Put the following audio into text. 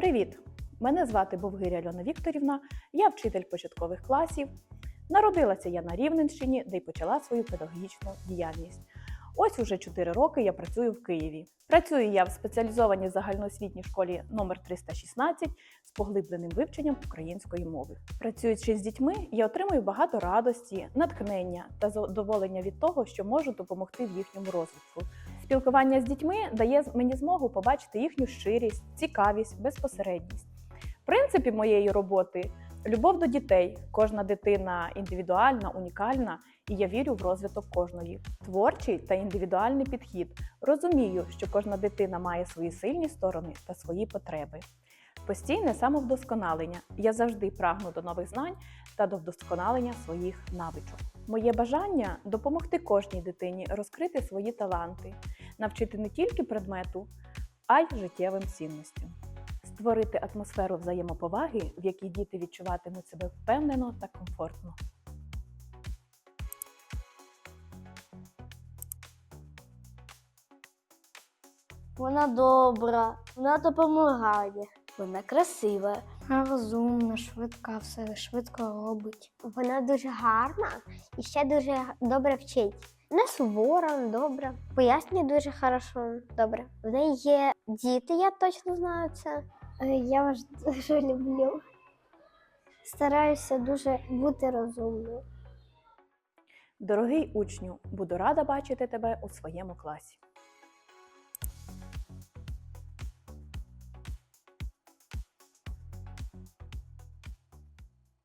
Привіт! Мене звати Бовгиря Альона Вікторівна, я вчитель початкових класів. Народилася я на Рівненщині, де й почала свою педагогічну діяльність. Ось уже 4 роки я працюю в Києві. Працюю я в спеціалізованій загальноосвітній школі номер 316 з поглибленим вивченням української мови. Працюючи з дітьми, я отримую багато радості, натхнення та задоволення від того, що можу допомогти в їхньому розвитку. Спілкування з дітьми дає мені змогу побачити їхню щирість, цікавість, безпосередність. В принципі моєї роботи любов до дітей. Кожна дитина індивідуальна, унікальна, і я вірю в розвиток кожної. Творчий та індивідуальний підхід. Розумію, що кожна дитина має свої сильні сторони та свої потреби. Постійне самовдосконалення. Я завжди прагну до нових знань та до вдосконалення своїх навичок. Моє бажання допомогти кожній дитині розкрити свої таланти, навчити не тільки предмету, а й життєвим цінностям. Створити атмосферу взаємоповаги, в якій діти відчуватимуть себе впевнено та комфортно. Вона добра, вона допомагає, вона красива. Розумна, швидка, все швидко робить. Вона дуже гарна і ще дуже добре вчить. Не сувора, добре. Пояснює дуже хорошо, добре. В неї є діти, я точно знаю це. Е, Я вас дуже люблю. Стараюся дуже бути розумною. Дорогий учню, буду рада бачити тебе у своєму класі.